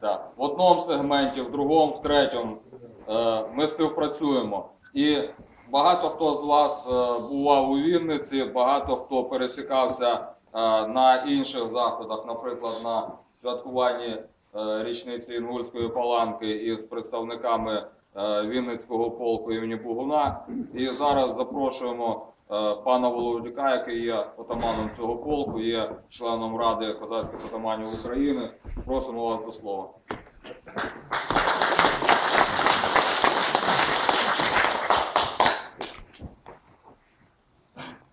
Так, В одному сегменті, в другому, в третьому е, ми співпрацюємо. І багато хто з вас е, бував у Вінниці, багато хто пересікався е, на інших заходах, наприклад, на святкуванні річниці Інгульської паланки із представниками Вінницького полку імені Бугуна. І зараз запрошуємо пана Володюка, який є отаманом цього полку, є членом Ради козацьких отаманів України. Просимо вас до слова.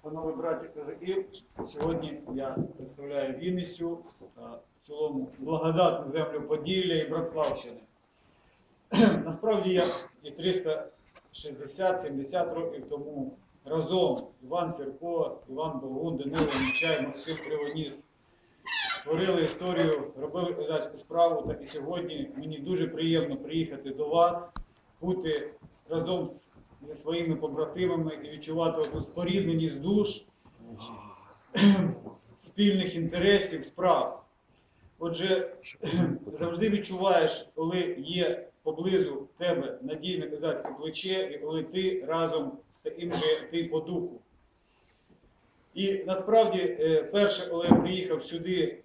Панове браті козаки, сьогодні я представляю Вінницю, та в цілому благодатну землю Поділля і Братславщини. Насправді я і 360-70 років тому разом Іван Сірко, Іван Богун, Данило Нечай, Максим Кривоніс створили історію, робили козацьку справу. Так і сьогодні мені дуже приємно приїхати до вас, бути разом зі своїми побратимами і відчувати одну спорідненість душ, спільних інтересів, справ. Отже, завжди відчуваєш, коли є поблизу тебе надійне козацьке плече, і коли ти разом таким же, ти по духу. І насправді, е, перше, коли я приїхав сюди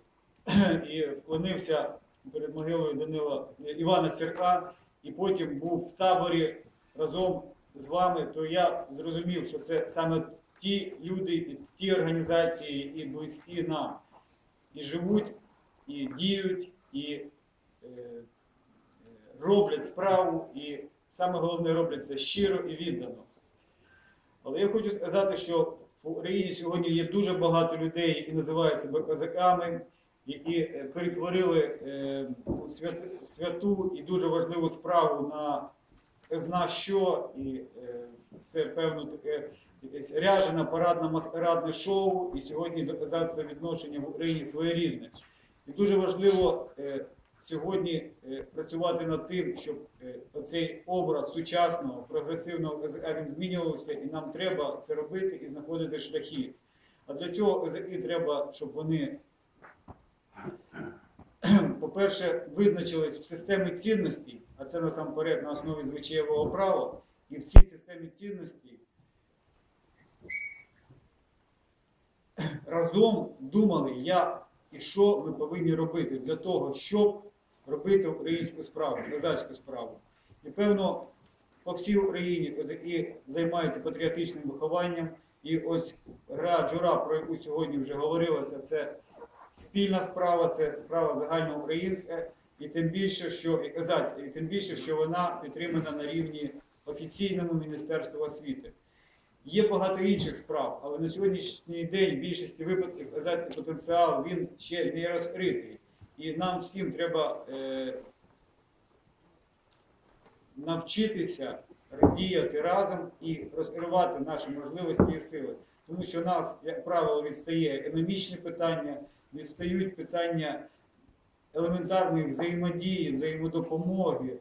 і вклонився перед могилою Данила е, Івана Церка, і потім був в таборі разом з вами, то я зрозумів, що це саме ті люди, ті організації, і близькі нам, і живуть, і діють, і е, роблять справу, і саме головне роблять це щиро і віддано. Але я хочу сказати, що в Україні сьогодні є дуже багато людей, які називають себе козаками, які е, перетворили е, святу і дуже важливу справу на зна що, і е, це певно таке якесь ряжене парадне маскарадне шоу, і сьогодні доказати відношення в Україні своєрідне. І дуже важливо сьогодні е, працювати над тим, щоб е, оцей образ сучасного, прогресивного ОЗК він змінювався, і нам треба це робити і знаходити шляхи. А для цього ОЗКи треба, щоб вони по-перше, визначились в системі цінностей, а це насамперед на основі звичаєвого права, і в цій системі цінностей разом думали, як і що ми повинні робити для того, щоб робити українську справу, козацьку справу. І певно, по всій Україні козаки займаються патріотичним вихованням. І ось гра Джура, про яку сьогодні вже говорилося, це спільна справа, це справа загальноукраїнська, і тим більше, що і козацька, і тим більше, що вона підтримана на рівні офіційному Міністерства освіти. Є багато інших справ, але на сьогоднішній день в більшості випадків козацький потенціал він ще не розкритий. І нам всім треба е, навчитися діяти разом і розкривати наші можливості і сили. Тому що нас, як правило, відстає економічні питання, відстають питання елементарної взаємодії, взаємодопомоги.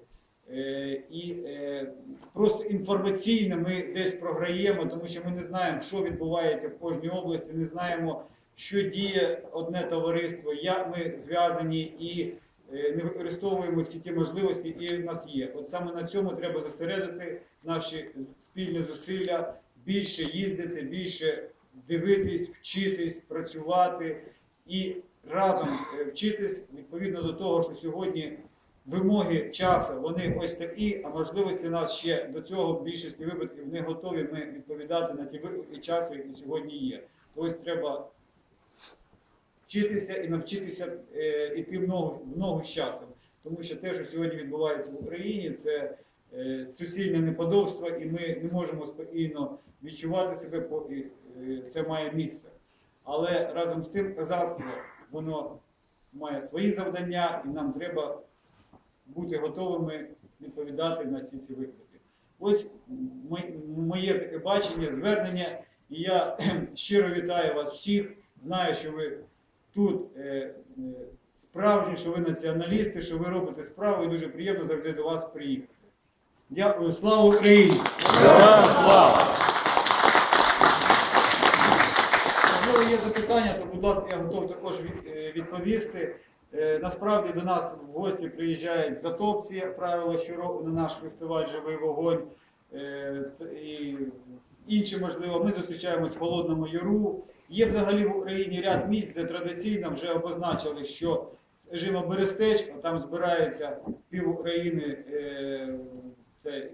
Е, І е, просто інформаційно ми десь програємо, тому що ми не знаємо, що відбувається в кожній області, не знаємо, що діє одне товариство, як ми зв'язані і е, не використовуємо всі ті можливості, які в нас є. От саме на цьому треба зосередити наші спільні зусилля, більше їздити, більше дивитись, вчитись, працювати і разом е, вчитись відповідно до того, що сьогодні вимоги часу вони ось такі, а можливості нас ще до цього в більшості випадків не готові ми відповідати на ті виклики часу, які сьогодні є. Ось треба вчитися і навчитися е, іти в ногу, в ногу з часом. Тому що те, що сьогодні відбувається в Україні, це е, суцільне неподобство, і ми не можемо спокійно відчувати себе, поки е, це має місце. Але разом з тим козацтво, воно має свої завдання, і нам треба бути готовими відповідати на всі ці виклики. Ось моє таке бачення, звернення, і я щиро вітаю вас всіх. Знаю, що ви тут е, е, справжні, що ви націоналісти, що ви робите справу, і дуже приємно завжди до вас приїхати. Дякую, слава Україні! Героям слава! Можливо, є запитання, то, будь ласка, я готов також е, відповісти. Насправді до нас в гості приїжджають затопці, як правило, щороку на наш фестиваль Живий вогонь. І інші, можливо, ми зустрічаємось в Холодному Яру. Є взагалі в Україні ряд місць, де традиційно вже обозначили, що режимо Берестечко, там збираються пів України, е, це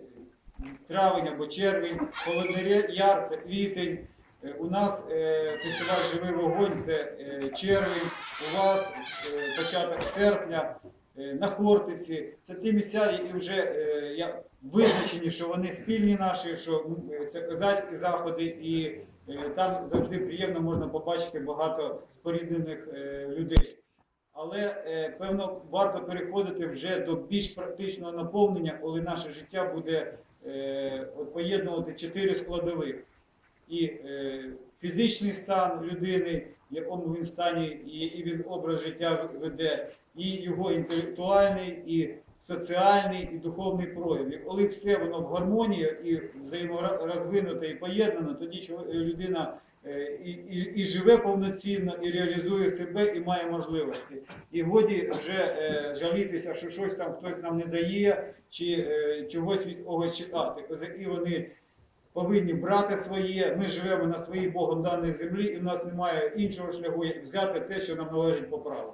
травень або червень, Холодний Яр, це квітень. Е, У нас е, фестиваль Живий вогонь це червень, у вас початок серпня, на Хортиці. Це ті місця, які вже визначені, що вони спільні наші, що це козацькі заходи, і там завжди приємно можна побачити багато споріднених е, людей. Але е, певно варто переходити вже до більш практичного наповнення, коли наше життя буде е, поєднувати чотири складових. І е, фізичний стан людини, в якому він стані, і він образ життя веде, і його інтелектуальний, і соціальний, і духовний прояв. І коли все воно в гармонії і взаєморозвинуте і поєднано, тоді людина е, і, і, і живе повноцінно, і реалізує себе, і має можливості. І годі вже е, жалітися, що щось там хтось нам не дає, чи е, чогось від когось чекати. Козаки вони повинні брати своє. Ми живемо на своїй Богом даній землі, і в нас немає іншого шляху, як взяти те, що нам належить по праву.